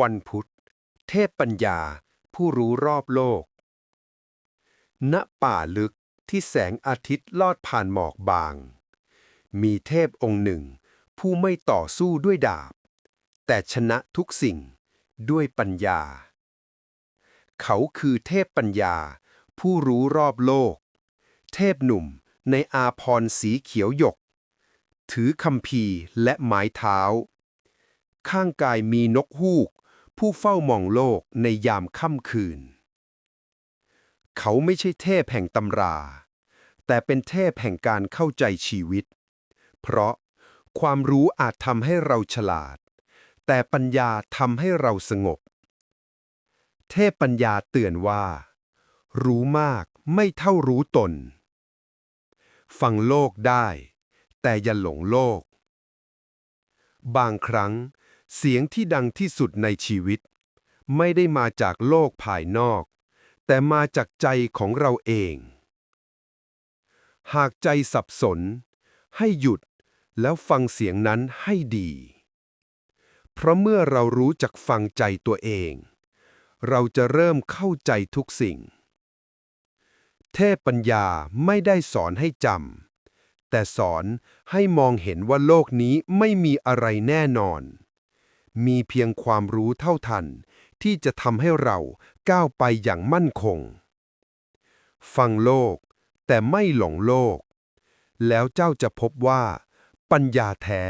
วันพุธ เทพปัญญา ผู้รู้รอบโลก ณป่าลึกที่แสงอาทิตย์ลอดผ่านหมอกบาง มีเทพองค์หนึ่ง ผู้ไม่ต่อสู้ด้วยดาบ แต่ชนะทุกสิ่งด้วยปัญญา เขาคือเทพปัญญา ผู้รู้รอบโลก เทพหนุ่มในอาพรสีเขียวหยก ถือคัมภีร์และไม้เท้า ข้างกายมีนกฮูก ผู้เฝ้ามองโลกในยามค่ำคืน เขาไม่ใช่เทพแห่งตำรา แต่เป็นเทพแห่งการเข้าใจชีวิต เพราะความรู้อาจทำให้เราฉลาด แต่ปัญญาทำให้เราสงบ เทพปัญญาเตือนว่า รู้มากไม่เท่ารู้ตน ฟังโลกได้ แต่อย่าหลงโลก บางครั้ง เสียงที่ดังที่สุดในชีวิต ไม่ได้มาจากโลกภายนอก แต่มาจากใจของเราเอง หากใจสับสน ให้หยุดแล้วฟังเสียงนั้นให้ดี เพราะเมื่อเรารู้จักฟังใจตัวเอง เราจะเริ่มเข้าใจทุกสิ่ง เทพปัญญาไม่ได้สอนให้จำแต่สอนให้มองเห็นว่าโลกนี้ไม่มีอะไรแน่นอน มีเพียงความรู้เท่าทัน ที่จะทำให้เราก้าวไปอย่างมั่นคง ฟังโลก แต่ไม่หลงโลก แล้วเจ้าจะพบว่า ปัญญาแท้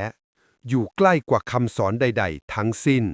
อยู่ใกล้กว่าคำสอนใด ๆ ทั้งสิ้น